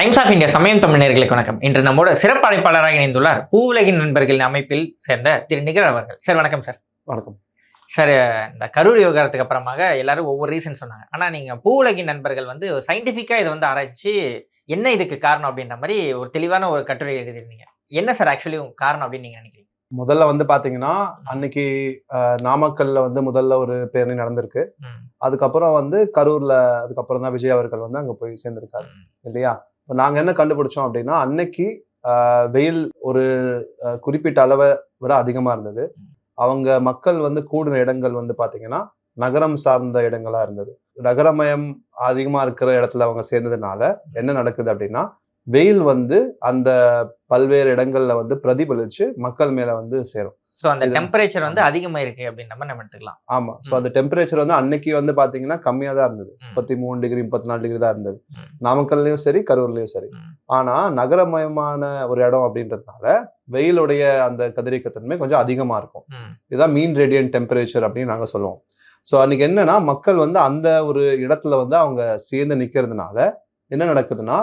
Times of India சமயம் தமிழர்களுக்கு வணக்கம். இன்று நம்மோட சிறப்பு அழைப்பாளராக இணைந்துள்ளார் பூவுலகின் நண்பர்களின் அமைப்பில் சேர்ந்த திரு நிகழ் அவர்கள். சார் வணக்கம் சார். வணக்கம். சார் இந்த கரூர் விவகாரத்துக்கு அப்புறமாக எல்லாரும் ஒவ்வொரு ரீசன் சொன்னாங்க. ஆனால் நீங்கள் பூவுலகின் நண்பர்கள் வந்து சயின்டிஃபிக்காக இதை வந்து ஆராய்ச்சி என்ன இதுக்கு காரணம் அப்படின்ற மாதிரி ஒரு தெளிவான ஒரு கட்டுரை எழுதியிருந்தீங்க. என்ன சார் ஆக்சுவலி காரணம் அப்படின்னு நீங்கள் நினைக்கிறீங்க? முதல்ல வந்து பாத்தீங்கன்னா அன்னைக்கு நாமக்கல்ல வந்து முதல்ல ஒரு பேரணி நடந்திருக்கு. அதுக்கப்புறம் வந்து கரூர்ல அதுக்கப்புறம் தான் விஜய் அவர்கள் வந்து அங்க போய் சேர்ந்திருக்காரு. இல்லையா? இப்போ நாங்கள் என்ன கண்டுபிடிச்சோம் அப்படின்னா அன்னைக்கு வெயில் ஒரு குறிப்பிட்ட அளவை விட அதிகமாக இருந்தது. அவங்க மக்கள் வந்து கூடின இடங்கள் வந்து பார்த்தீங்கன்னா நகரம் சார்ந்த இடங்களாக இருந்தது. நகரமயம் அதிகமாக இருக்கிற இடத்துல அவங்க சேர்ந்ததுனால என்ன நடக்குது அப்படின்னா வெயில் வந்து அந்த பல்வேறு இடங்களில் வந்து பிரதிபலித்து மக்கள் மேலே வந்து சேரும். ஸோ அந்த டெம்பரேச்சர் வந்து அதிகமாக இருக்கு அப்படின்ற மாதிரி நம்ம எடுத்துக்கலாம். ஆமா. ஸோ. அந்த டெம்பரேச்சர் வந்து அன்னைக்கு வந்து பாத்தீங்கன்னா கம்மியா தான் இருந்தது. முப்பத்தி மூணு டிகிரி முப்பத்தி நாலு டிகிரி தான் இருந்தது. நாமக்கல்லையும் சரி கரூர்லயும் சரி. ம். ஆனா நகரமயமான ஒரு இடம் அப்படின்றதுனால வெயிலுடைய அந்த கதிரியக்கத்தன்மை கொஞ்சம் அதிகமா இருக்கும். இதுதான் மீன் ரேடியன்ட் டெம்பரேச்சர் அப்படின்னு நாங்க சொல்லுவோம். ஸோ அன்னைக்கு என்னன்னா மக்கள் வந்து அந்த ஒரு இடத்துல வந்து அவங்க சேர்ந்து நிக்கிறதுனால என்ன நடக்குதுன்னா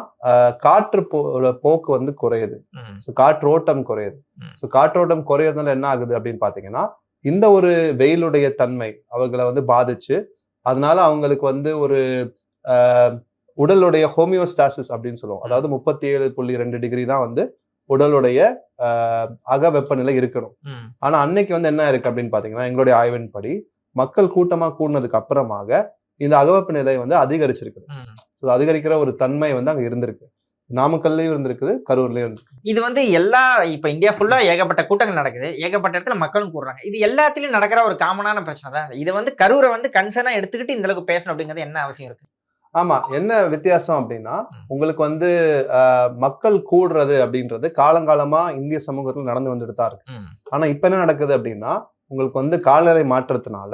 காற்று போ போக்கு வந்து குறையுது. ஸோ காற்றோட்டம் குறையுது. ஸோ காற்றோட்டம் குறையறதுனால என்ன ஆகுது அப்படின்னு பார்த்தீங்கன்னா இந்த ஒரு வெயிலுடைய தன்மை அவர்களை வந்து பாதிச்சு அதனால அவங்களுக்கு வந்து ஒரு உடலுடைய ஹோமியோஸ்டாசிஸ் அப்படின்னு சொல்லுவோம். அதாவது முப்பத்தி ஏழு புள்ளி ரெண்டு டிகிரி தான் வந்து உடலுடைய அக வெப்பநிலை இருக்கணும். ஆனா அன்னைக்கு வந்து என்ன இருக்கு அப்படின்னு பாத்தீங்கன்னா எங்களுடைய ஆய்வின்படி மக்கள் கூட்டமா கூடினதுக்கு அப்புறமாக இந்த அகவெப்ப நிலை வந்து அதிகரிச்சிருக்குது. So, அதிகரிக்கிற ஒரு தன்மை வந்து அங்க இருந்திருக்கு. நாமக்கல்லையும் இருந்திருக்குது கரூர்லயும் இருந்திருக்கு. இது வந்து எல்லா இப்ப இந்தியா ஃபுல்லா ஏகப்பட்ட கூட்டங்கள் நடக்குது. ஏகப்பட்ட இடத்துல மக்களும் கூடுறாங்க. இது எல்லாத்துலயும் நடக்கிற ஒரு காமனான பிரச்சனை தான். இது வந்து கரூரை வந்து கன்சர்னா எடுத்துக்கிட்டு இந்த அளவுக்கு பேசணும் அப்படிங்கிறது என்ன அவசியம் இருக்கு? ஆமா. என்ன வித்தியாசம் அப்படின்னா. உங்களுக்கு வந்து மக்கள் கூடுறது அப்படின்றது காலங்காலமா இந்திய சமூகத்துல நடந்து வந்துட்டு தான் இருக்கு ஆனா இப்ப என்ன நடக்குது அப்படின்னா உங்களுக்கு வந்து காலநிலை மாற்றத்தினால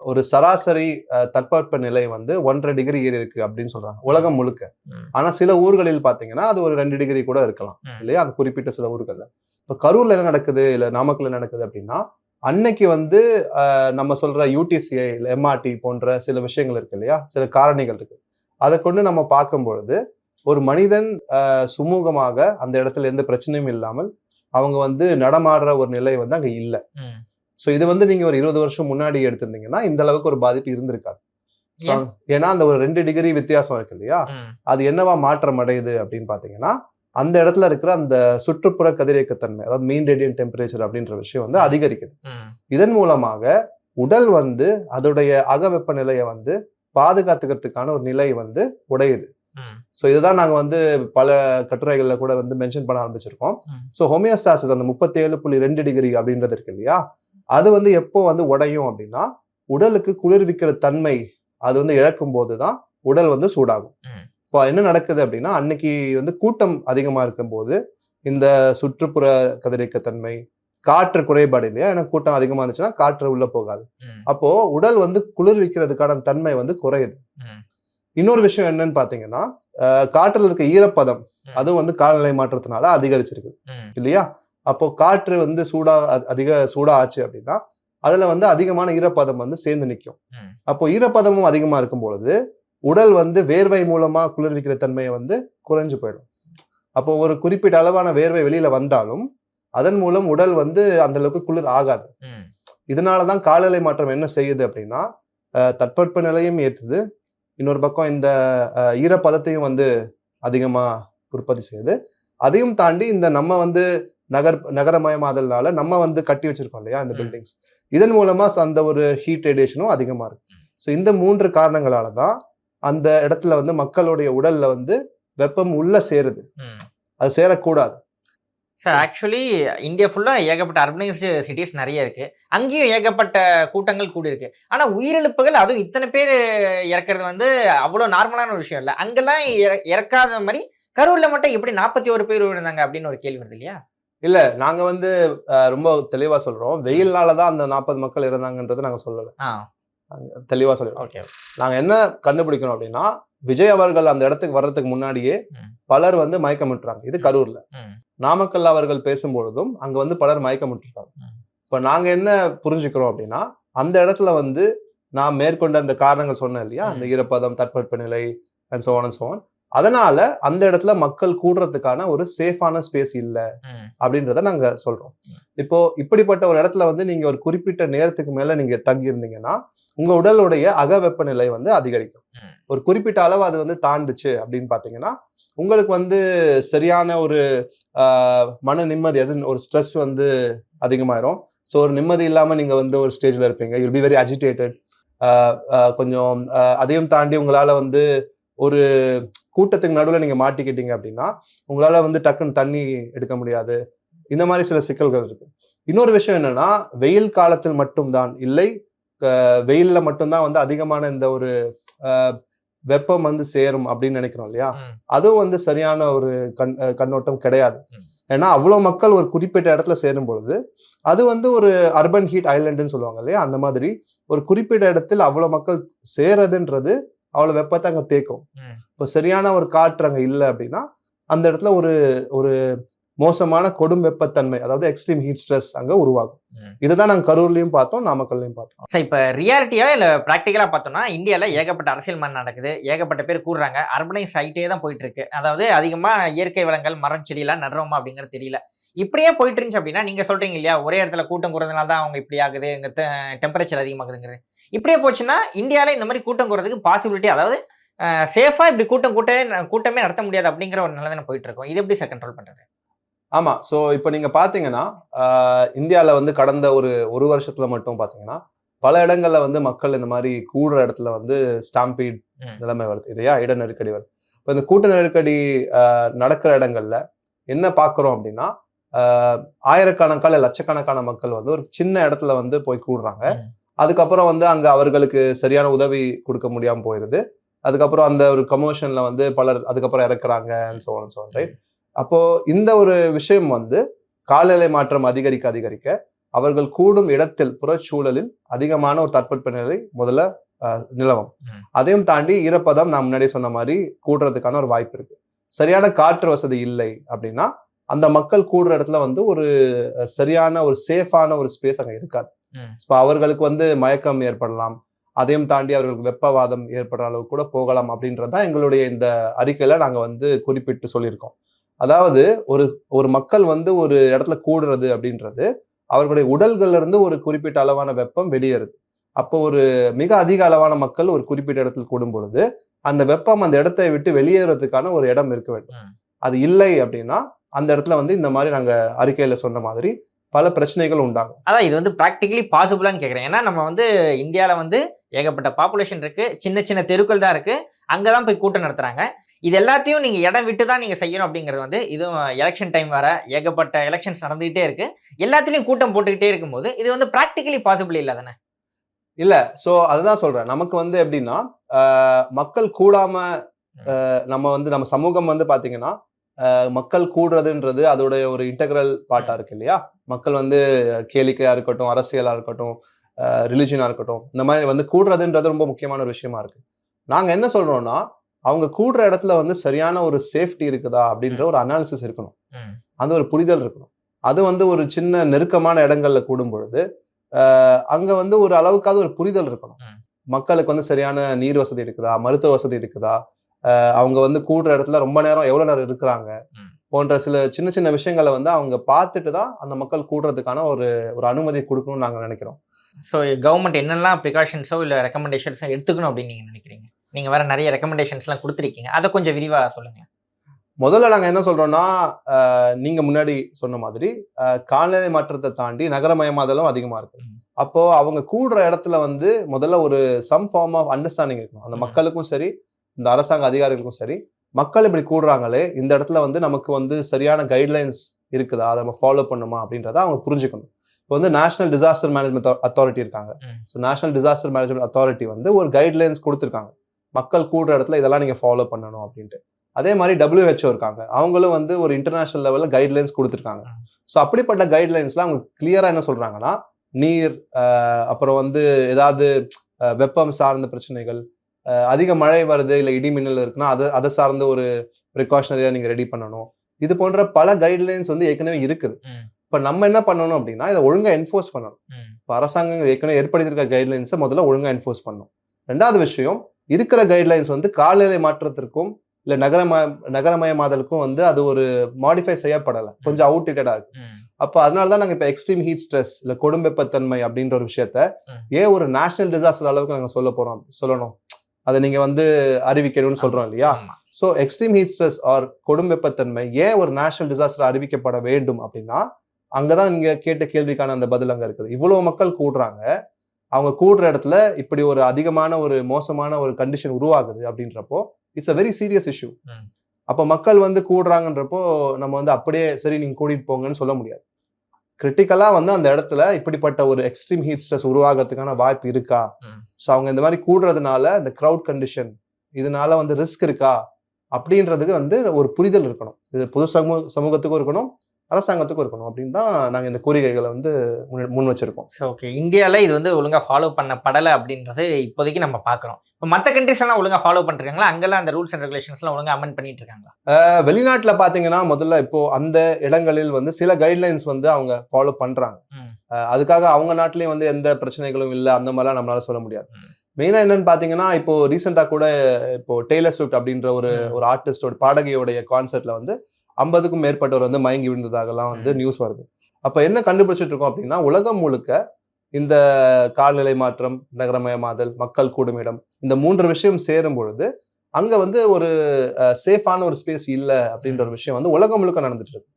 ஒரு சராசரி தட்பவெப்ப நிலை வந்து ஒன்றரை டிகிரி ஏறி இருக்கு அப்படின்னு சொல்றாங்க உலகம் முழுக்க. ஆனா சில ஊர்களில் பாத்தீங்கன்னா அது ஒரு ரெண்டு டிகிரி கூட இருக்கலாம். இல்லையா? அந்த குறிப்பிட்ட சில ஊர்கள்ல. இப்ப கரூர்ல என்ன நடக்குது? இல்ல நாமக்கல்ல என்ன நடக்குது அப்படின்னா அன்னைக்கு வந்து நம்ம சொல்ற யூடிசிஐ இல்ல எம்ஆர்டி போன்ற சில விஷயங்கள் இருக்கு இல்லையா? சில காரணிகள் இருக்கு. அதை கொண்டு நம்ம பார்க்கும் பொழுது ஒரு மனிதன் சுமூகமாக அந்த இடத்துல எந்த பிரச்சனையும் இல்லாமல் அவங்க வந்து நடமாடுற ஒரு நிலை வந்து அங்க இல்ல. ஸோ இது வந்து நீங்க ஒரு இருபது வருஷம் முன்னாடி எடுத்திருந்தீங்கன்னா இந்த அளவுக்கு ஒரு பாதிப்பு இருந்திருக்காது? ஏன்னா அந்த ஒரு ரெண்டு டிகிரி வித்தியாசம் இருக்கு இல்லையா? அது என்னவா மாற்றம் அடையுது அப்படின்னு பாத்தீங்கன்னா அந்த இடத்துல இருக்கிற அந்த சுற்றுப்புற கதிரியக்கத்தன்மை அதாவது மீன் ரேடியன் டெம்பரேச்சர் அப்படின்ற விஷயம் வந்து அதிகரிக்குது. இதன் மூலமாக உடல் வந்து அதோடைய அக வெப்பநிலையை வந்து பாதுகாத்துக்கிறதுக்கான ஒரு நிலை வந்து உடையுது. ஸோ இதுதான் நாங்கள் வந்து பல கட்டுரைகள்ல கூட வந்து மென்ஷன் பண்ண ஆரம்பிச்சிருக்கோம். ஸோ ஹோமியோஸ்டாசிஸ் அந்த முப்பத்தி ஏழு புள்ளி ரெண்டு டிகிரி அப்படின்றது இருக்கு இல்லையா? அது வந்து எப்போ வந்து உடையும் அப்படின்னா உடலுக்கு குளிர்விக்கிற தன்மை அது வந்து இழக்கும் போது தான் உடல் வந்து சூடாகும். இப்போ என்ன நடக்குது அப்படின்னா அன்னைக்கு வந்து கூட்டம் அதிகமா இருக்கும்போது இந்த சுற்றுப்புற கதிரியக்கத்தன்மை காற்று குறைபாடு இல்லையா? ஏன்னா கூட்டம் அதிகமா இருந்துச்சுன்னா காற்று உள்ள போகாது. அப்போ உடல் வந்து குளிர்விக்கிறதுக்கான தன்மை வந்து குறையுது. இன்னொரு விஷயம் என்னன்னு பாத்தீங்கன்னா காற்றுல இருக்க ஈரப்பதம். அதுவும் வந்து காலநிலை மாற்றத்தினால அதிகரிச்சிருக்கு. இல்லையா? அப்போ காற்று வந்து சூடா அதிக சூடா ஆச்சு அப்படின்னா அதுல வந்து அதிகமான ஈரப்பதம் வந்து சேர்ந்து நிற்கும். அப்போ ஈரப்பதமும் அதிகமா இருக்கும் பொழுது உடல் வந்து வேர்வை மூலமா குளிர்விக்கிற தன்மையை வந்து குறைஞ்சு போயிடும். அப்போ ஒரு குறிப்பிட்ட அளவான வேர்வை வெளியில வந்தாலும் அதன் மூலம் உடல் வந்து அந்த அளவுக்கு குளிர் ஆகாது. இதனாலதான் காலநிலை மாற்றம் என்ன செய்யுது அப்படின்னா அஹ், தட்பவெப்ப நிலையும் ஏற்றுது. இன்னொரு பக்கம் இந்த ஈரப்பதத்தையும் வந்து அதிகமா உற்பத்தி செய்யுது. அதையும் தாண்டி இந்த நம்ம வந்து நகர் நகரமயமாதல்னால நம்ம வந்து கட்டி வச்சிருக்கோம் இல்லையா இந்த. பில்டிங்ஸ் இதன் மூலமா அந்த ஒரு ஹீட் ரேடியேஷனும் அதிகமா இருக்கு. ஸோ இந்த மூன்று காரணங்களால தான் அந்த இடத்துல வந்து மக்களுடைய உடல்ல வந்து வெப்பம் உள்ள சேருது. அது சேரக்கூடாது. சார் ஆக்சுவலி இந்தியா ஃபுல்லா ஏகப்பட்ட அர்பனைஸ்டு சிட்டிஸ் நிறைய இருக்கு. அங்கேயும் ஏகப்பட்ட கூட்டங்கள் கூடி இருக்கு ஆனா உயிரிழப்புகள் அதுவும் இத்தனை பேர் இறக்குறது வந்து அவ்வளவு நார்மலான ஒரு விஷயம் இல்ல. அங்கெல்லாம் இற- இறக்காத மாதிரி கரூர்ல மட்டும் எப்படி நாற்பத்தி ஒரு பேர் விழுந்தாங்க அப்படின்னு ஒரு கேள்வி வருது இல்லையா? இல்ல நாங்க வந்து ரொம்ப தெளிவா சொல்றோம். வெயில்னால தான் அந்த நாற்பது மக்கள் இறந்தாங்கன்றது நாங்க சொல்லல. தெளிவா சொல்லிடுறோம். ஓகே நாங்க என்ன கண்டுபிடிக்கணும் அப்படின்னா விஜய் அவர்கள் அந்த இடத்துக்கு வர்றதுக்கு முன்னாடியே. பலர் வந்து மயக்கமிட்டுறாங்க இது கரூர்ல. நாமக்கல் அவர்கள் பேசும்பொழுதும் அங்க வந்து பலர் மயக்கமிட்டுருக்காங்க ம். இப்ப நாங்க என்ன புரிஞ்சுக்கிறோம் அப்படின்னா அந்த இடத்துல வந்து நான் மேற்கொண்ட அந்த காரணங்கள் சொன்னேன் இல்லையா? அந்த. ஈரப்பதம் தட்பவெப்பநிலை அண்ட் சோன் அண்ட் சோன் அதனால அந்த இடத்துல மக்கள் கூடுறதுக்கான ஒரு சேஃபான ஸ்பேஸ் இல்ல. அப்படின்றத நாங்க சொல்றோம். இப்போ இப்படிப்பட்ட ஒரு இடத்துல வந்து நீங்க ஒரு குறிப்பிட்ட நேரத்துக்கு மேல நீங்க தங்கி இருந்தீங்கன்னா உங்க உடலுடைய அக வெப்பநிலை வந்து அதிகரிக்கும். ஒரு குறிப்பிட்ட அளவு அது வந்து தாண்டுச்சு அப்படின்னு பாத்தீங்கன்னா உங்களுக்கு வந்து சரியான ஒரு மன நிம்மதி ஒரு ஸ்ட்ரெஸ் வந்து அதிகமாயிரும். ஸோ ஒரு நிம்மதி இல்லாம நீங்க வந்து ஒரு ஸ்டேஜ்ல இருப்பீங்க. யூல் பி வெரி அஜிடேட்டட் கொஞ்சம் அதையும் தாண்டி உங்களால வந்து ஒரு கூட்டத்துக்கு நடுவில் நீங்க மாட்டிக்கிட்டீங்க அப்படின்னா உங்களால வந்து டக்குன்னு தண்ணி எடுக்க முடியாது. இந்த மாதிரி சில சிக்கல்கள் இருக்கு. இன்னொரு விஷயம் என்னன்னா வெயில் காலத்தில் மட்டும்தான் இல்லை வெயில்ல மட்டும்தான் வந்து அதிகமான இந்த ஒரு வெப்பம் வந்து சேரும் அப்படின்னு நினைக்கிறோம் இல்லையா. அதுவும் வந்து சரியான ஒரு கண் கண்ணோட்டம் கிடையாது. ஏன்னா அவ்வளோ மக்கள் ஒரு குறிப்பிட்ட இடத்துல சேரும் பொழுது அது வந்து ஒரு அர்பன் ஹீட் ஐலண்டுன்னு சொல்லுவாங்க இல்லையா? அந்த மாதிரி ஒரு குறிப்பிட்ட இடத்தில் அவ்வளோ மக்கள் சேரதுன்றது அவ்வளோ வெப்பத்தை அங்கே தேக்கும். இப்போ சரியான ஒரு காற்று அங்கே இல்லை அப்படின்னா அந்த இடத்துல ஒரு ஒரு மோசமான கொடும் வெப்பத்தன்மை அதாவது எக்ஸ்ட்ரீம் ஹீட் ஸ்ட்ரெஸ் அங்கே உருவாகும். இதுதான் நாங்கள் கரூர்லையும் பார்த்தோம் நாமக்கல்லையும் பார்த்தோம். சார் இப்போ ரியாலிட்டியா இல்லை ப்ராக்டிக்கலாக பார்த்தோம்னா இந்தியாவில் ஏகப்பட்ட அரசியல் மண் நடக்குது ஏகப்பட்ட பேர் கூடுறாங்க அர்பனைஸ் ஆகிட்டே தான் போயிட்டு இருக்கு. அதாவது அதிகமாக இயற்கை வளங்கள் மரம் செடியெல்லாம் நடுறோமா அப்படிங்கிறது தெரியல. இப்படியே போயிட்டு இருந்துச்சு அப்படின்னா நீங்க சொல்றீங்க இல்லையா ஒரே இடத்துல கூட்டம் கூடுறதுனால தான் அவங்க இப்படி ஆகுது இங்க டெம்பரேச்சர் அதிகமாகுதுங்கிறது. இப்படியே போச்சுன்னா இந்தியாவில் இந்த மாதிரி கூட்டம் கூடுறதுக்கு பாசிபிலிட்டி அதாவது சேஃபா இப்படி கூட்டம் கூட்டமே கூட்டமே நடத்த முடியாது அப்படிங்கிற ஒரு நிலை போயிட்டு இருக்கோம். இது எப்படி சார் கண்ட்ரோல் பண்றது? ஆமா. ஸோ இப்போ நீங்க பாத்தீங்கன்னா இந்தியாவில் வந்து கடந்த ஒரு ஒரு வருஷத்துல மட்டும் பாத்தீங்கன்னா பல இடங்கள்ல வந்து மக்கள் இந்த மாதிரி கூடுற இடத்துல வந்து ஸ்டாம்பீட். நிலைமை வருது. இல்லையா? இட நெருக்கடி வருது. இப்போ இந்த கூட்ட நெருக்கடி நடக்கிற இடங்கள்ல என்ன பார்க்குறோம் அப்படின்னா ஆயிரக்கணக்கான லட்சக்கணக்கான மக்கள் வந்து ஒரு சின்ன இடத்துல வந்து போய் கூடுறாங்க. அதுக்கப்புறம் வந்து அங்க அவர்களுக்கு சரியான உதவி கொடுக்க முடியாம போயிருது அதுக்கப்புறம் அந்த ஒரு கமோஷன்ல வந்து பலர் அதுக்கப்புறம் இறக்குறாங்க so on and so on, right? அப்போ இந்த ஒரு விஷயம் வந்து காலநிலை மாற்றம் அதிகரிக்க அதிகரிக்க அவர்கள் கூடும் இடத்தில் புறச்சூழலில் அதிகமான ஒரு தட்பவெப்பநிலை முதல்ல ஆஹ், நிலவும். அதையும் தாண்டி ஈரப்பதம் நான் முன்னாடி சொன்ன மாதிரி கூடுறதுக்கான ஒரு வாய்ப்பு இருக்கு சரியான காற்று வசதி இல்லை அப்படின்னா அந்த மக்கள் கூடுற இடத்துல வந்து ஒரு சரியான ஒரு சேஃபான ஒரு ஸ்பேஸ் அங்க இருக்காது. இப்போ அவர்களுக்கு வந்து மயக்கம் ஏற்படலாம். அதையும் தாண்டி அவர்களுக்கு வெப்பவாதம் ஏற்படுற அளவுக்கு கூட போகலாம் அப்படின்றது தான் எங்களுடைய இந்த அறிக்கையில நாங்க வந்து குறிப்பிட்டு சொல்லியிருக்கோம். அதாவது ஒரு ஒரு மக்கள் வந்து ஒரு இடத்துல கூடுறது அப்படின்றது அவர்களுடைய உடல்கள்ல இருந்து ஒரு குறிப்பிட்ட அளவான வெப்பம் வெளியேறுது. அப்போ ஒரு மிக அதிக அளவான மக்கள் ஒரு குறிப்பிட்ட இடத்துல கூடும் பொழுது அந்த வெப்பம் அந்த இடத்தை விட்டு வெளியேறதுக்கான ஒரு இடம் இருக்க வேண்டும். அது இல்லை அப்படின்னா அந்த இடத்துல வந்து இந்த மாதிரி நாங்க அறிக்கையில சொன்ன மாதிரி பல பிரச்சனைகள் உண்டாகும். அதான் இது வந்து ப்ராக்டிகலி பாசிபிளான்னு கேட்குறேன் ஏன்னா நம்ம வந்து இந்தியாவில் வந்து ஏகப்பட்ட பாப்புலேஷன் இருக்கு சின்ன சின்ன தெருக்கள் தான் இருக்கு அங்கே தான் போய் கூட்டம் நடத்துறாங்க. இது எல்லாத்தையும் நீங்கள் இடம் விட்டு தான் நீங்கள் செய்யணும் அப்படிங்கிறது வந்து இதுவும் எலெக்ஷன் டைம் வர ஏகப்பட்ட எலெக்ஷன்ஸ் நடந்துகிட்டே இருக்கு. எல்லாத்துலேயும் கூட்டம் போட்டுக்கிட்டே இருக்கும்போது இது வந்து ப்ராக்டிகலி பாசிபிள் இல்லை தானே? இல்ல சோ அதுதான் சொல்றேன். நமக்கு வந்து எப்படின்னா மக்கள் கூடாம ஆஹ், நம்ம வந்து நம்ம சமூகம் வந்து பாத்தீங்கன்னா ஆஹ், மக்கள் கூடுறதுன்றது அதோடைய ஒரு இன்டெக்ரல் பார்ட்டா இருக்கு இல்லையா? மக்கள் வந்து கேளிக்கையா இருக்கட்டும் அரசியலா இருக்கட்டும் ரிலிஜனா இருக்கட்டும் இந்த மாதிரி வந்து கூடுறதுன்றது ரொம்ப முக்கியமான ஒரு விஷயமா இருக்கு. நாங்க என்ன சொல்றோம்னா அவங்க கூடுற இடத்துல வந்து சரியான ஒரு சேஃப்டி இருக்குதா அப்படின்ற ஒரு அனாலிசிஸ் இருக்கணும். அந்த ஒரு புரிதல் இருக்கணும். அது வந்து ஒரு சின்ன நெருக்கமான இடங்கள்ல கூடும் பொழுது அங்க வந்து ஒரு அளவுக்காவது ஒரு புரிதல் இருக்கணும். மக்களுக்கு வந்து சரியான நீர் வசதி இருக்குதா மருத்துவ வசதி இருக்குதா அவங்க வந்து கூடுற இடத்துல ரொம்ப நேரம் எவ்வளவு நேரம் இருக்கிறாங்க. போன்ற சில சின்ன சின்ன விஷயங்களை வந்து அவங்க பார்த்துட்டு தான் அந்த மக்கள் கூடுறதுக்கான ஒரு ஒரு அனுமதி கொடுக்கணும்னு நாங்க நினைக்கிறோம் ஸோ கவர்மெண்ட் என்னெல்லாம் ப்ரிகாஷன்ஸோ இல்லை ரெக்கமெண்டேஷன்ஸோ எடுத்துக்கணும் அப்படின்னு நீங்கள் நினைக்கிறீங்க நீங்கள் வேற நிறைய ரெக்கமெண்டேஷன்ஸ்லாம் கொடுத்துருக்கீங்க அதை கொஞ்சம் விரிவாக சொல்லுங்க முதல்ல நாங்க என்ன சொல்றோம்னா ஆஹ், நீங்க முன்னாடி சொன்ன மாதிரி காலநிலை மாற்றத்தை தாண்டி நகரமயமாதலும் அதிகமா இருக்கு ம். அப்போ அவங்க கூடுற இடத்துல வந்து முதல்ல ஒரு சம் ஃபார்ம் ஆஃப் அண்டர்ஸ்டாண்டிங் இருக்கணும் அந்த. மக்களுக்கும் சரி இந்த அரசாங்க அதிகாரிகளுக்கும் சரி மக்கள் இப்படி கூடுறாங்களே இந்த இடத்துல வந்து நமக்கு வந்து சரியான கைட்லைன்ஸ் இருக்குதா? அதை நம்ம ஃபாலோ பண்ணுமா? அப்படின்றத அவங்க புரிஞ்சுக்கணும். இப்போ வந்து நேஷனல் டிசாஸ்டர் மேனேஜ்மெண்ட் அத்தாரிட்டி இருக்காங்க. So national disaster management authority வந்து ஒரு கைட்லைன்ஸ் கொடுத்துருக்காங்க. மக்கள் கூடுற இடத்துல இதெல்லாம் நீங்க ஃபாலோ பண்ணணும் அப்படின்ட்டு. அதே மாதிரி WHO இருக்காங்க. அவங்களும் வந்து ஒரு இன்டர்நேஷனல் லெவலில் கைட்லைன்ஸ் கொடுத்துருக்காங்க. ஸோ அப்படிப்பட்ட கைட்லைன்ஸ்ல அவங்க கிளியரா என்ன சொல்றாங்கன்னா நீர் அப்புறம் வந்து ஏதாவது வெப்பம் சார்ந்த பிரச்சனைகள் அதிக மழை வருது இல்லை இடி மின்னல் இருக்குன்னா அதை அதை சார்ந்த ஒரு ப்ரிகாஷனரியா நீங்க ரெடி பண்ணணும். இது போன்ற பல கைட்லைன்ஸ் வந்து ஏற்கனவே இருக்குது. இப்போ நம்ம என்ன பண்ணணும் அப்படின்னா இதை ஒழுங்கா என்ஃபோர்ஸ் பண்ணணும். இப்போ அரசாங்கம் ஏற்கனவே ஏற்படுத்தியிருக்க கைட்லைன்ஸை முதல்ல ஒழுங்கா என்ஃபோர்ஸ் பண்ணணும். ரெண்டாவது விஷயம் இருக்கிற கைட்லைன்ஸ் வந்து காலநிலை மாற்றத்திற்கும் இல்ல நகரமய நகரமயமாதலுக்கும் வந்து அது ஒரு மாடிஃபை செய்யப்படலை. கொஞ்சம் அவுட்டேட்டடா இருக்கு. அப்ப அதனால தான் நாங்க இப்ப எக்ஸ்ட்ரீம் ஹீட் ஸ்ட்ரெஸ் இல்ல கொடும்பெப்பத்தன்மை அப்படின்ற ஒரு விஷயத்த. ஏன் ஒரு நேஷனல் டிசாஸ்டர் அளவுக்கு நாங்க சொல்ல போறோம் சொல்லணும்? அதை நீங்க வந்து அறிவிக்கணும்னு சொல்றோம் இல்லையா. So extreme heat stress or கொடும்பெப்பத்தன்மை ஏன் ஒரு நேஷனல் டிசாஸ்டர் அறிவிக்கப்பட வேண்டும் அப்படின்னா அங்கதான் நீங்க கேட்ட கேள்விக்கான அந்த பதில் அங்க இருக்குது. இவ்வளவு மக்கள் கூடுறாங்க. அவங்க கூடுற இடத்துல இப்படி ஒரு அதிகமான ஒரு மோசமான ஒரு கண்டிஷன் உருவாகுது அப்படின்றப்போ it's a very serious issue. அப்ப மக்கள் வந்து கூடுறாங்கன்றப்போ நம்ம வந்து அப்படியே சரி நீங்க கூட்டிட்டு போங்கன்னு சொல்ல முடியாது. கிரிட்டிக்கலா வந்து அந்த இடத்துல இப்படிப்பட்ட ஒரு எக்ஸ்ட்ரீம் ஹீட் ஸ்ட்ரெஸ் உருவாகிறதுக்கான வாய்ப்பு இருக்கா. ஸோ அவங்க இந்த மாதிரி கூடுறதுனால இந்த க்ரௌட் கண்டிஷன் இதனால வந்து ரிஸ்க் இருக்கா? அப்படின்றதுக்கு வந்து ஒரு புரிதல் இருக்கணும். இது பொது சமூக சமூகத்துக்கும் இருக்கணும். அரசாங்கத்துக்கும் இருக்கணும் அப்படின்னு தான் நாங்கள் இந்த கோரிக்கைகளை வந்து முன் முன் வச்சிருக்கோம் ஓகே இந்தியாவில் இது வந்து ஒழுங்காக ஃபாலோ பண்ணப்படலை அப்படின்றது இப்போதைக்கு நம்ம பார்க்குறோம். இப்போ மற்ற கண்ட்ரிஸ்லாம் ஒழுங்காக ஃபாலோ பண்ணிருக்காங்களா அங்கெல்லாம் அந்த ரூல்ஸ் அண்ட் ரெகுலேஷன்ஸ்லாம் ஒழுங்காக அமெண்ட் பண்ணிட்டு இருக்காங்களா வெளிநாட்டுல பாத்தீங்கன்னா முதல்ல இப்போ அந்த இடங்களில் வந்து சில கைட்லைன்ஸ் வந்து அவங்க ஃபாலோ. அஹ் அதுக்காக அவங்க நாட்டிலயும் வந்து எந்த பிரச்சனைகளும் இல்லை அந்த மாதிரிலாம் நம்மளால சொல்ல முடியாது. ம். மெயினா என்னன்னு பாத்தீங்கன்னா இப்போ ரீசெண்டா கூட இப்போ டெய்லர் ஸ்விஃப்ட் அப்படின்ற ஒரு. ஒரு ஆர்டிஸ்டோட பாடகியோடைய கான்சர்ட்ல வந்து ஐம்பதுக்கும் மேற்பட்டவர் வந்து மயங்கி விழுந்ததாகலாம் வந்து. நியூஸ் வருது. அப்ப என்ன கண்டுபிடிச்சிட்டு இருக்கோம் அப்படின்னா உலகம் முழுக்க இந்த காலநிலை மாற்றம் நகரமயமாதல் மக்கள் கூடும் இடம் இந்த மூன்று விஷயம் சேரும் பொழுது அங்க வந்து ஒரு சேஃபான ஒரு ஸ்பேஸ் இல்ல அப்படின்ற ஒரு விஷயம் வந்து உலகம் முழுக்க நடந்துட்டு இருக்கு.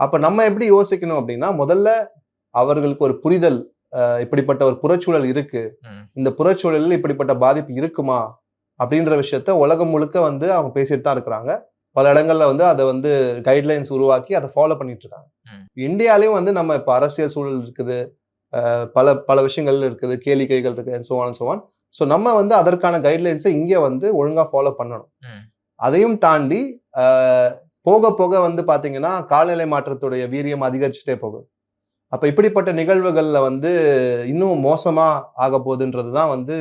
அப்ப நம்ம எப்படி யோசிக்கணும் அப்படின்னா முதல்ல அவர்களுக்கு ஒரு புரிதல் இப்படிப்பட்ட ஒரு புறச்சூழல் இருக்கு. இந்த புறச்சூழலில் இப்படிப்பட்ட பாதிப்பு இருக்குமா அப்படின்ற விஷயத்த உலகம் முழுக்க வந்து அவங்க பேசிட்டு தான் இருக்கிறாங்க. பல இடங்கள்ல வந்து அதை வந்து கைட்லைன்ஸ் உருவாக்கி அதை ஃபாலோ பண்ணிட்டு இருக்காங்க. இந்தியாலயும் வந்து நம்ம இப்ப அரசியல் சூழல் இருக்குது பல பல விஷயங்கள் இருக்குது கேளிக்கைகள் இருக்கு சோவான் சோவான் ஸோ நம்ம வந்து அதற்கான கைட்லைன்ஸை இங்கே வந்து ஒழுங்கா ஃபாலோ பண்ணணும். அதையும் தாண்டி போக போக வந்து பாத்தீங்கன்னா காலநிலை மாற்றத்துடைய வீரியம் அதிகரிச்சுட்டே போகுது அப்ப இப்படிப்பட்ட நிகழ்வுகள்ல வந்து இன்னும் மோசமா ஆக போகுதுன்றது தான் வந்து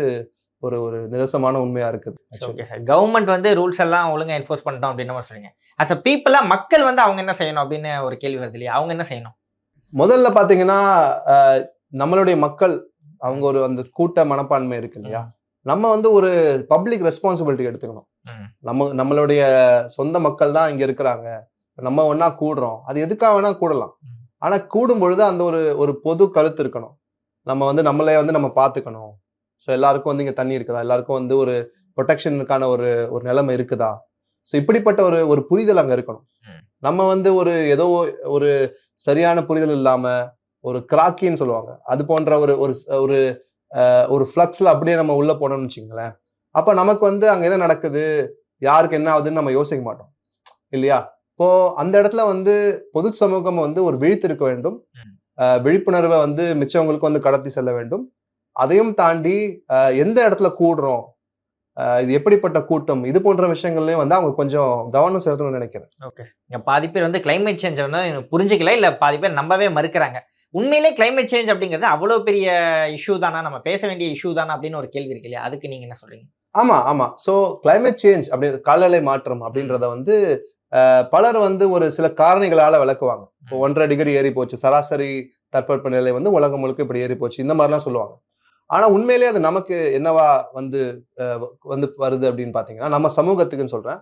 ஒரு ஒரு நிதர்சனமான உண்மையா இருக்குது. ஓகே சார் கவர்மெண்ட் வந்து ரூல்ஸ் எல்லாம் ஒழுங்கா என்ஃபோர்ஸ் பண்ணிட்டோம் அப்படின்னு நம்ம சொல்றீங்க. அஸ் அ பீப்புளாக மக்கள் வந்து அவங்க என்ன செய்யணும் அப்படின்னு ஒரு கேள்வி வருது இல்லையா? அவங்க என்ன செய்யணும்? முதல்ல பாத்தீங்கன்னா அஹ், நம்மளுடைய மக்கள் அவங்க ஒரு அந்த கூட்ட மனப்பான்மை இருக்கு இல்லையா? நம்ம வந்து ஒரு பப்ளிக் ரெஸ்பான்சிபிலிட்டி எடுத்துக்கணும். நம்ம நம்மளுடைய சொந்த மக்கள் தான் இங்க இருக்கிறாங்க. நம்ம ஒண்ணா கூடுறோம். அது எதுக்காக வேணா கூடலாம். ஆனா கூடும் பொழுது அந்த ஒரு ஒரு பொது கருத்து இருக்கணும். நம்ம வந்து நம்மளே வந்து நம்ம பார்த்துக்கணும் ஸோ எல்லாருக்கும் வந்து இங்க தண்ணி இருக்குதா? எல்லாருக்கும் வந்து ஒரு ப்ரொடெக்ஷனுக்கான ஒரு ஒரு நிலைமை இருக்குதா? ஸோ இப்படிப்பட்ட ஒரு ஒரு புரிதல் அங்க இருக்கணும். நம்ம வந்து ஒரு ஏதோ ஒரு சரியான புரிதல் இல்லாம ஒரு கிராக்கின்னு சொல்லுவாங்க. அது போன்ற ஒரு ஒரு ஒரு ஒரு ஃப்ளக்ஸ்ல அப்படியே நம்ம உள்ள போனோம்னு வச்சுங்களேன் அப்ப நமக்கு வந்து அங்க என்ன நடக்குது? யாருக்கு என்ன ஆகுதுன்னு நம்ம யோசிக்க மாட்டோம். இல்லையா? இப்போ அந்த இடத்துல வந்து பொது சமூகம் வந்து ஒரு விழித்திருக்க வேண்டும். விழிப்புணர்வை வந்து மிச்சவங்களுக்கு வந்து கடத்தி செல்ல வேண்டும். அதையும் தாண்டி எந்த இடத்துல கூடுறோம்? இது எப்படிப்பட்ட கூட்டம்? இது போன்ற விஷயங்கள்லயும் வந்து அவங்க கொஞ்சம் கவனம் செலுத்தணும்னு நினைக்கிறேன். ஓகே. பாதி பேர் வந்து கிளைமேட் சேஞ்ச் வந்து புரிஞ்சுக்கல. இல்ல பாதி பேர் நம்பவே மறுக்கிறாங்க. உண்மையிலே கிளைமேட் சேஞ்ச் அப்படிங்கிறது அவ்வளவு பெரிய இஷ்யூ தானா? நம்ம பேச வேண்டிய இஷ்யூ தானா? அப்படின்னு ஒரு கேள்வி இருக்கு இல்லையா? அதுக்கு நீங்க என்ன சொல்றீங்க? ஆமா ஆமா. சோ climate சேஞ்ச் அப்படி காலநிலை மாற்றம் அப்படின்றத வந்து பலர் வந்து ஒரு சில காரணிகளால விளக்குவாங்க. இப்போ. ஒன்றரை டிகிரி ஏறி போச்சு சராசரி தட்பவெப்ப நிலை வந்து உலகம் முழுக்க இப்படி ஏறி போச்சு இந்த மாதிரிலாம் சொல்லுவாங்க. ஆனா உண்மையிலேயே அது நமக்கு என்னவா வந்து வந்து வருது அப்படின்னு பாத்தீங்கன்னா நம்ம சமூகத்துக்குன்னு சொல்றேன்.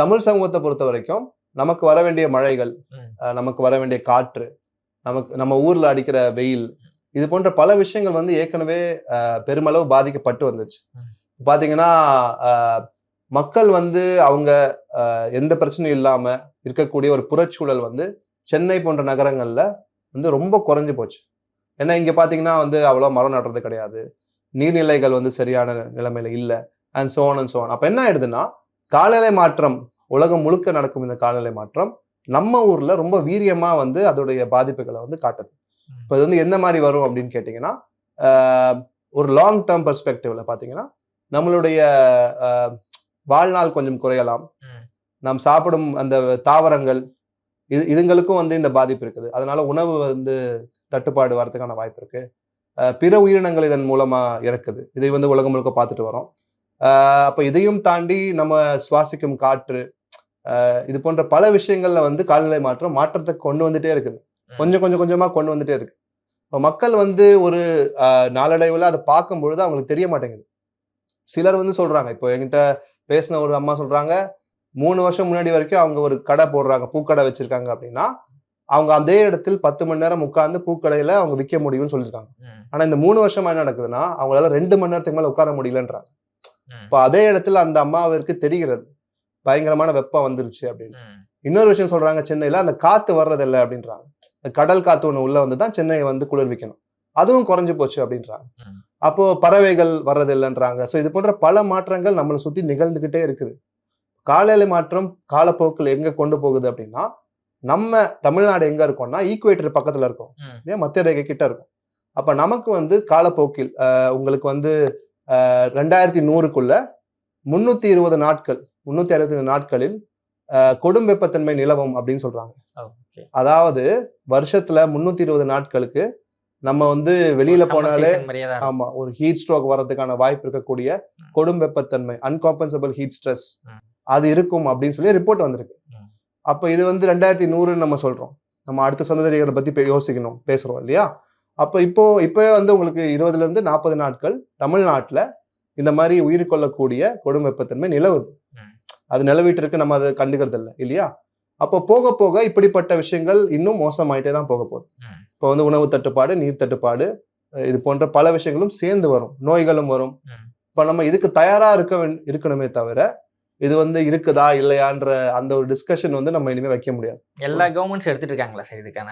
தமிழ் சமூகத்தை பொறுத்த வரைக்கும் நமக்கு வர வேண்டிய மழைகள் நமக்கு வர வேண்டிய காற்று நமக்கு நம்ம ஊர்ல அடிக்கிற வெயில் இது போன்ற பல விஷயங்கள் வந்து ஏற்கனவே பெருமளவு பாதிக்கப்பட்டு வந்துச்சு. பாத்தீங்கன்னா மக்கள் வந்து அவங்க எந்த பிரச்சனையும் இல்லாம இருக்கக்கூடிய ஒரு புறச்சூழல் வந்து சென்னை போன்ற நகரங்கள்ல வந்து ரொம்ப குறைஞ்சு போச்சு. ஏன்னா இங்க பாத்தீங்கன்னா வந்து அவ்வளவு மரம் நடுறது கிடையாது நீர்நிலைகள் வந்து சரியான நிலைமையில இல்ல அண்ட் சோன் அண்ட் சோன் அப்ப என்ன ஆயிடுதுன்னா காலநிலை மாற்றம் உலகம் முழுக்க நடக்கும் இந்த காலநிலை மாற்றம் நம்ம ஊர்ல ரொம்ப வீரியமா வந்து அதோடைய பாதிப்புகளை வந்து காட்டுது. இப்போ இது வந்து எந்த மாதிரி வரும் அப்படின்னு கேட்டிங்கன்னா ஒரு லாங் டேர்ம் பெர்ஸ்பெக்டிவ்ல பாத்தீங்கன்னா நம்மளுடைய வாழ்நாள் கொஞ்சம் குறையலாம். நாம் சாப்பிடும் அந்த தாவரங்கள் இது இதுங்களுக்கும் வந்து இந்த பாதிப்பு இருக்குது. அதனால உணவு வந்து தட்டுப்பாடு வரதுக்கான வாய்ப்பு இருக்கு. பிற உயிரினங்கள் இதன் மூலமா இறக்குது. இதை வந்து உலகம் முழுக்க பார்த்துட்டு வரோம் அப்ப இதையும் தாண்டி நம்ம சுவாசிக்கும் காற்று இது போன்ற பல விஷயங்கள்ல வந்து காலநிலை மாற்றம் மாற்றத்தை கொண்டு வந்துட்டே இருக்குது. கொஞ்சம் கொஞ்சம் கொஞ்சமா கொண்டு வந்துட்டே இருக்கு. இப்போ மக்கள் வந்து ஒரு நாளடைவுல அதை பார்க்கும் பொழுது அவங்களுக்கு தெரிய மாட்டேங்குது. சிலர் வந்து சொல்றாங்க இப்போ என்கிட்ட பேசின ஒரு அம்மா சொல்றாங்க மூணு வருஷம் முன்னாடி வரைக்கும் அவங்க ஒரு கடை போடுறாங்க பூக்கடை வச்சிருக்காங்க அப்படின்னா அவங்க அதே இடத்தில் பத்து மணி நேரம் உட்கார்ந்து பூக்கடையில அவங்க விற்க முடியும்னு சொல்லியிருக்காங்க. ஆனா இந்த மூணு வருஷமா என்ன நடக்குதுன்னா அவங்களால ரெண்டு மணி நேரத்துக்கு மேல உட்கார முடியலன்றாங்க. இப்போ அதே இடத்துல அந்த அம்மாவிற்கு தெரிகிறது பயங்கரமான வெப்பம் வந்துருச்சு அப்படின்னு. இன்னொரு விஷயம் சொல்றாங்க சென்னையில அந்த காத்து வர்றதில்லை அப்படின்றாங்க. இந்த கடல் காத்து ஒண்ணு உள்ள வந்து தான் சென்னையை வந்து குளிர்விக்கணும் அதுவும் குறைஞ்சு போச்சு அப்படின்றாங்க. அப்போ பறவைகள் வர்றதில்லைன்றாங்க. ஸோ இது போன்ற பல மாற்றங்கள் நம்மளை சுத்தி நிகழ்ந்துகிட்டே இருக்குது. காலநிலை மாற்றம் காலப்போக்கில் எங்க கொண்டு போகுது அப்படின்னா நம்ம தமிழ்நாடு எங்க இருக்கோம்னா ஈக்குவேட்டர் பக்கத்துல இருக்கோம் மத்திய ரேகை கிட்ட இருக்கும் அப்ப நமக்கு வந்து காலப்போக்கில் உங்களுக்கு வந்து ரெண்டாயிரத்தி நூறுக்குள்ள முன்னூத்தி இருபது நாட்கள் முன்னூத்தி அறுபத்தி நாட்களில் கொடும் வெப்பத்தன்மை நிலவும் அப்படின்னு சொல்றாங்க அதாவது வருஷத்துல முன்னூத்தி இருபது நாட்களுக்கு நம்ம வந்து வெளியில போனாலே. ஆமா ஒரு ஹீட் ஸ்ட்ரோக் வர்றதுக்கான வாய்ப்பு இருக்கக்கூடிய. கொடும் வெப்பத்தன்மை அன்காம்பன்சபிள் ஹீட் ஸ்ட்ரெஸ். அது இருக்கும் அப்படின்னு சொல்லி ரிப்போர்ட் வந்திருக்கு. அப்ப இது வந்து ரெண்டாயிரத்தி நூறுன்னு நம்ம சொல்றோம் நம்ம அடுத்த சந்ததிகளை பத்தி பே- யோசிக்கணும் பேசுறோம் இல்லையா அப்ப இப்போ இப்போ வந்து உங்களுக்கு இருபதுல இருந்து நாற்பது நாட்கள் தமிழ்நாட்டுல இந்த மாதிரி உயிர் கொள்ளக்கூடிய கொடும் வெப்பத்தன்மை நிலவுது. அது நிலவிட்டு இருக்கு நம்ம அதை கண்டுக்கிறது இல்லை இல்லையா அப்போ போக போக இப்படிப்பட்ட விஷயங்கள் இன்னும் மோசமாயிட்டே தான் போக போகுது. இப்போ வந்து உணவு தட்டுப்பாடு நீர் தட்டுப்பாடு இது போன்ற பல விஷயங்களும் சேர்ந்து வரும் நோய்களும் வரும். இப்போ நம்ம இதுக்கு தயாரா இருக்க இருக்கணுமே தவிர இது வந்து இருக்குதா இல்லையான்ற அந்த ஒரு டிஸ்கஷன் வந்து நம்ம இனிமே வைக்க முடியாது. எல்லா கவர்மெண்ட்ஸ் எடுத்துட்டு இருக்காங்களா சார் இதுக்கான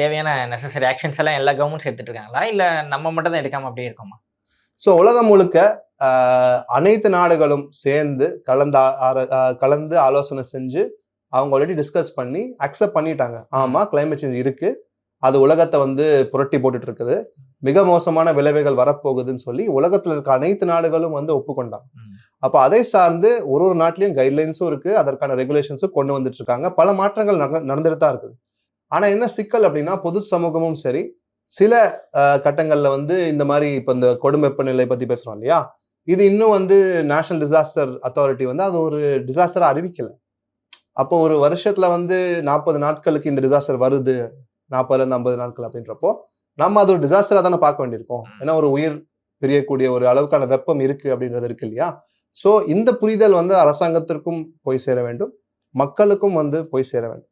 தேவையான நெசசரி ஆக்ஷன்ஸ் எல்லாம் எல்லா கவர்மெண்ட்ஸ் எடுத்துட்டு இருக்காங்களா இல்ல நம்ம மட்டும் தான் எடுக்காம அப்படியே இருக்கோமா? ஸோ உலகம் முழுக்க அனைத்து நாடுகளும் சேர்ந்து கலந்து கலந்து ஆலோசனை செஞ்சு அவங்க ஆல்ரெடி டிஸ்கஸ் பண்ணி அக்செப்ட் பண்ணிட்டாங்க. ஆமா climate சேஞ்ச் இருக்கு. அது உலகத்தை வந்து புரட்டி போட்டுட்டு இருக்குது மிக மோசமான விளைவுகள் வரப்போகுதுன்னு சொல்லி உலகத்துல இருக்க அனைத்து நாடுகளும் வந்து ஒப்புக்கொண்டாங்க. ம். அப்ப அதை சார்ந்து ஒரு ஒரு நாட்டிலையும் கைட்லைன்ஸும் இருக்கு. அதற்கான ரெகுலேஷன்ஸும் கொண்டு வந்துட்டு இருக்காங்க பல மாற்றங்கள் நட- நடந்துட்டு தான் இருக்குது. ஆனா என்ன சிக்கல் அப்படின்னா பொது சமூகமும் சரி சில கட்டங்கள்ல வந்து இந்த மாதிரி இப்ப இந்த கொடும் வெப்பநிலை பத்தி பேசுறோம் இல்லையா? இது இன்னும் வந்து நேஷனல் டிசாஸ்டர் அத்தாரிட்டி வந்து அது ஒரு டிசாஸ்டரா அறிவிக்கல. அப்போ ஒரு வருஷத்துல வந்து நாற்பது நாட்களுக்கு இந்த டிசாஸ்டர் வருது. நாற்பதுல இருந்து ஐம்பது நாட்கள் அப்படின்றப்போ நம்ம அது ஒரு டிசாஸ்டரா தானே பார்க்க வேண்டியிருக்கோம். ஏன்னா ஒரு உயிர் பிரியக்கூடிய ஒரு அளவுக்கான வெப்பம் இருக்கு அப்படின்றது இருக்கு இல்லையா? சோ இந்த புரிதல் வந்து அரசாங்கத்திற்கும் போய் சேர வேண்டும். மக்களுக்கும் வந்து போய் சேர வேண்டும்.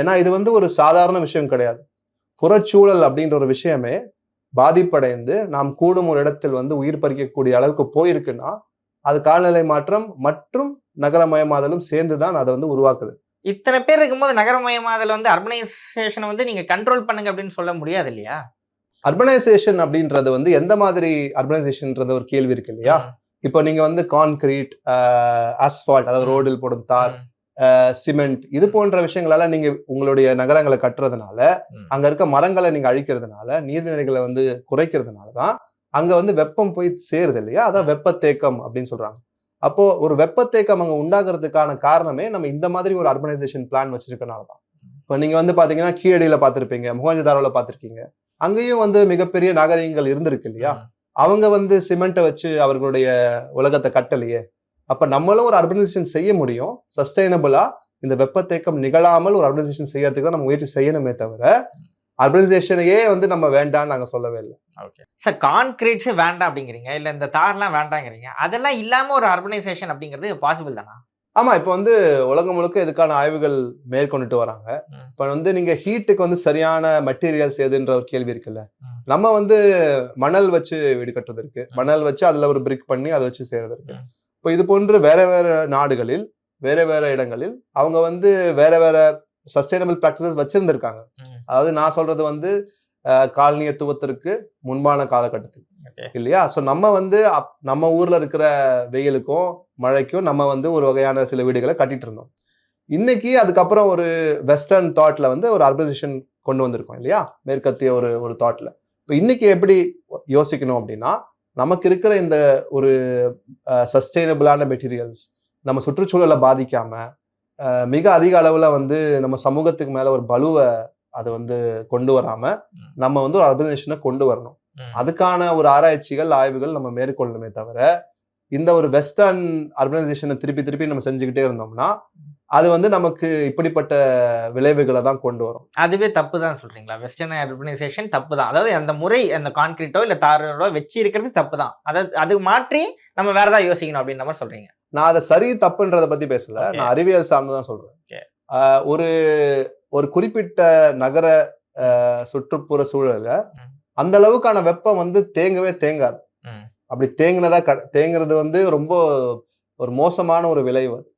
ஏன்னா இது வந்து ஒரு சாதாரண விஷயம் கிடையாது. புறச்சூழல் அப்படின்ற ஒரு விஷயமே பாதிப்படைந்து நாம் கூடும் ஒரு இடத்தில் வந்து உயிர் பறிக்கக்கூடிய அளவுக்கு போயிருக்குன்னா அது காலநிலை மாற்றம் மற்றும் நகரமயமாதலும் சேர்ந்து தான் அதை வந்து உருவாக்குது. இத்தனை பேர் இருக்கும்போது நகரமயமாதல் வந்து அர்பனைசேஷனை வந்து நீங்க கண்ட்ரோல் பண்ணுங்க அப்படின்னு சொல்ல முடியாது இல்லையா அர்பனைசேஷன் அப்படின்றது வந்து எந்த மாதிரி அர்பனைசேஷன்ன்றது ஒரு கேள்வி இருக்கு இல்லையா? இப்போ நீங்க வந்து கான்கிரீட் அஸ்பால்ட் அதாவது. ரோடில் போடும் தார் சிமெண்ட் இது போன்ற விஷயங்களால நீங்க உங்களுடைய நகரங்களை கட்டுறதுனால. அங்க இருக்க மரங்களை நீங்க அழிக்கிறதுனால நீர்நிலைகளை வந்து குறைக்கிறதுனால தான் அங்க வந்து வெப்பம் போய் சேருது இல்லையா? அதான் வெப்பத்தேக்கம் அப்படின்னு சொல்றாங்க. அப்போ ஒரு வெப்பத்தேக்கம் அங்க உண்டாகிறதுக்கான காரணமே நம்ம இந்த மாதிரி ஒரு அர்பனைசேஷன் பிளான் வச்சிருக்கனால தான். இப்போ நீங்க வந்து பாத்தீங்கன்னா கீழடியில பார்த்திருப்பீங்க முகஞ்சதாரோல பார்த்திருக்கீங்க. அங்கேயும் வந்து மிகப்பெரிய நாகரிகங்கள் இருந்திருக்கு இல்லையா. அவங்க வந்து சிமெண்ட்டை வச்சு அவர்களுடைய உலகத்தை கட்டலையே. அப்ப நம்மளும் ஒரு அர்பனைசேஷன் செய்ய முடியும். சஸ்டைனபிளா இந்த வெப்பத்தேக்கம் நிகழாமல் ஒரு அர்பனைசேஷன் செய்யறதுக்கு தான் நம்ம முயற்சி செய்யணுமே தவிர அர்பனைசேஷனையே வந்து நம்ம வேண்டாம்னு நாங்க சொல்லவே இல்லை. ஓகே சார் கான்கிரீட்ஸ் வேண்டாம் அப்படிங்கிறீங்க. இல்ல இந்த தார்லாம் வேண்டாங்கிறீங்க. அதெல்லாம் இல்லாம ஒரு அர்பனைசேஷன் அப்படிங்கிறது பாசிபிள் தானா? ஆமா இப்போ வந்து உலகம் முழுக்க இதுக்கான ஆய்வுகள் மேற்கொண்டுட்டு வராங்க. இப்போ வந்து நீங்க ஹீட்டுக்கு வந்து சரியான மெட்டீரியல்ஸ் எதுன்ற ஒரு கேள்வி இருக்குல்ல. நம்ம வந்து மணல் வச்சு வீடு கட்டுறது இருக்கு. மணல் வச்சு அதுல ஒரு பிரிக் பண்ணி அதை வச்சு செய்யறது இருக்கு. இப்போ இது போன்று வேற வேற நாடுகளில் வேற வேற இடங்களில் அவங்க வந்து வேற வேற சஸ்டைனபிள் ப்ராக்டிசஸ் வச்சிருந்திருக்காங்க. அதாவது நான் சொல்றது வந்து காலனியத்துவத்திற்கு முன்பான காலகட்டத்தில். இல்லையா? ஸோ நம்ம வந்து அப்- நம்ம ஊர்ல இருக்கிற வெயிலுக்கும் மழைக்கும் நம்ம வந்து ஒரு வகையான சில வீடுகளை கட்டிட்டு இருந்தோம் இன்னைக்கு அதுக்கப்புறம் ஒரு வெஸ்டர்ன் தாட்ல வந்து ஒரு அர்பனைசேஷன் கொண்டு வந்திருக்கோம் இல்லையா? மேற்கத்திய ஒரு ஒரு தாட்ல இப்போ இன்னைக்கு எப்படி யோசிக்கணும் அப்படின்னா நமக்கு இருக்கிற இந்த ஒரு சஸ்டைனபிளான மெட்டீரியல்ஸ் நம்ம சுற்றுச்சூழலை பாதிக்காம மிக அதிக அளவுல வந்து நம்ம சமூகத்துக்கு மேல ஒரு பலுவை அதை வந்து கொண்டு வராம ம். நம்ம வந்து ஒரு அர்பனைசேஷனை கொண்டு வரணும். அதுக்கான ஒரு ஆராய்ச்சிகள் ஆய்வுகள் நம்ம மேற்கொள்ளணுமே தவிர இந்த ஒரு வெஸ்டர்ன் அர்பனைசேஷனை திருப்பி திருப்பி நம்ம செஞ்சுக்கிட்டே இருந்தோம்னா அது வந்து நமக்கு இப்படிப்பட்ட விளைவுகளை தான் கொண்டு வரும். அதுவே தப்பு தான் சொல்றீங்களா? வெஸ்டர்ன் அர்பனைசேஷன் தப்பு தான் அதாவது அந்த முறை அந்த கான்கிரீட்டோ இல்ல தாரோட வச்சு இருக்கிறது தப்பு தான் அதாவது அது மாற்றி நம்ம வேற ஏதாவது யோசிக்கணும் அப்படின்ற மாதிரி சொல்றீங்க. நான் அதை சரி தப்புன்றத பத்தி பேசல. நான் அறிவியல் சார்ந்து தான் சொல்றேன் ஒரு ஒரு குறிப்பிட்ட நகர சுற்றுப்புற சூழல்ல ம். அந்த அளவுக்கான வெப்பம் வந்து தேங்கவே தேங்காது. அப்படி தேங்கினதா க- தேங்குறது வந்து ரொம்ப ஒரு மோசமான ஒரு விளைவு அது.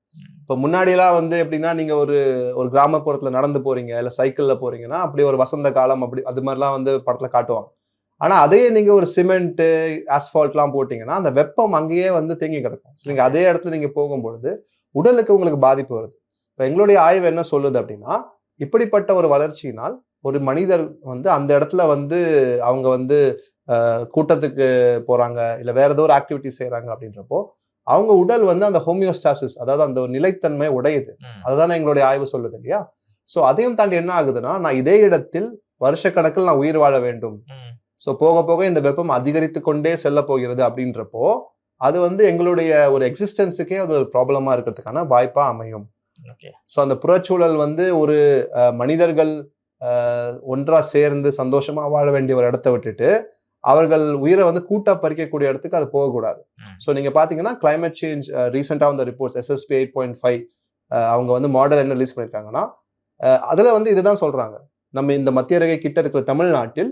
இப்போ முன்னாடிலாம் வந்து எப்படின்னா நீங்க ஒரு ஒரு கிராமப்புறத்துல நடந்து போறீங்க இல்ல சைக்கிள்ல போறீங்கன்னா அப்படி ஒரு வசந்த காலம் அப்படி அது மாதிரிலாம் வந்து படத்துல காட்டுவாங்க ஆனா அதே நீங்க ஒரு சிமெண்ட் ஆஸ்பால்ட்லாம் போட்டீங்கன்னா அந்த வெப்பம் அங்கேயே வந்து தேங்கி கிடக்கும். So, நீங்க அதே இடத்துல நீங்க போகும்பொழுது உடலுக்கு உங்களுக்கு பாதிப்பு வருது. இப்போ எங்களுடைய ஆய்வு என்ன சொல்லுது அப்படின்னா இப்படிப்பட்ட ஒரு வளர்ச்சியினால் ஒரு மனிதர் வந்து அந்த இடத்துல வந்து அவங்க வந்து கூட்டத்துக்கு போறாங்க இல்ல வேற ஏதோ ஒரு ஆக்டிவிட்டி செய்றாங்க அப்படின்றப்போ அவங்க உடல் வந்து அந்த ஹோமியோஸ்டாசிஸ் அதாவது அந்த ஒரு நிலைத்தன்மை உடையுது. அதுதான் எங்களுடைய ஆய்வு சொல்லுது இல்லையா? ஸோ அதையும் தாண்டி என்ன ஆகுதுன்னா நான் இதே இடத்தில் வருஷக்கணக்கில் நான் உயிர் வாழ வேண்டும். ஸோ போக போக இந்த வெப்பம் அதிகரித்து கொண்டே செல்ல போகிறது அப்படின்றப்போ அது வந்து எங்களுடைய ஒரு எக்ஸிஸ்டன்ஸுக்கே அது ஒரு ப்ராப்ளமா இருக்கிறதுக்கான வாய்ப்பா அமையும். ஓகே ஸோ அந்த புறச்சூழல் வந்து ஒரு மனிதர்கள் அஹ், ஒன்றா சேர்ந்து சந்தோஷமா வாழ வேண்டிய ஒரு இடத்த விட்டுட்டு அவர்கள் உயிரை வந்து கூட்டா பறிக்கக்கூடிய இடத்துக்கு அது போகக்கூடாது. ஸோ நீங்க பாத்தீங்கன்னா climate சேஞ்ச் ரீசெண்டாக வந்த reports SSP eight point five அவங்க வந்து மாடல் என்ன ரிலீஸ் பண்ணியிருக்காங்கன்னா அதுல வந்து இதுதான் சொல்றாங்க. நம்ம இந்த மத்திய ரகை கிட்ட இருக்கிற தமிழ்நாட்டில்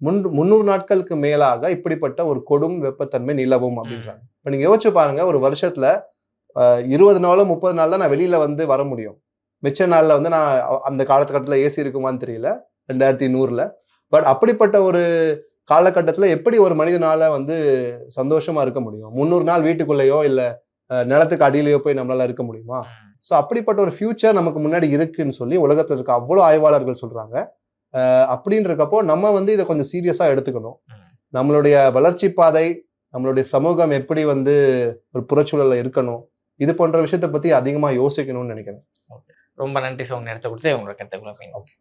முன் முந்நூறு நாட்களுக்கு மேலாக இப்படிப்பட்ட ஒரு கொடும் வெப்பத்தன்மை நிலவும் அப்படின்றாங்க. இப்போ நீங்க யோசிச்சு பாருங்க ஒரு வருஷத்துல இருபது நாளோ முப்பது நாள் தான் நான் வெளியில வந்து வர முடியும். மிச்ச நாள்ல வந்து நான் அந்த காலகட்டத்தில் ஏசி இருக்குமான்னு தெரியல ரெண்டாயிரத்தி நூறுல. பட் அப்படிப்பட்ட ஒரு காலகட்டத்துல எப்படி ஒரு மனிதனால வந்து சந்தோஷமா இருக்க முடியும்? முந்நூறு நாள் வீட்டுக்குள்ளேயோ இல்ல நிலத்துக்கு அடியிலேயோ போய் நம்மளால இருக்க முடியுமா. ஸோ அப்படிப்பட்ட ஒரு ஃபியூச்சர் நமக்கு முன்னாடி இருக்குன்னு சொல்லி உலகத்துல இருக்க அவ்வளோ ஆய்வாளர்கள் சொல்றாங்க. அஹ், அப்படின்றக்கப்போ நம்ம வந்து இதை கொஞ்சம் சீரியஸா எடுத்துக்கணும். நம்மளுடைய வளர்ச்சி பாதை நம்மளுடைய சமூகம் எப்படி வந்து ஒரு புறச்சூழல்ல இருக்கணும் இது போன்ற விஷயத்தை பத்தி அதிகமா யோசிக்கணும்னு நினைக்கிறேன். ரொம்ப நன்றி சார் உங்க நேரத்தை கொடுத்து உங்களோட கருத்துக்களை பயன்படுத்தி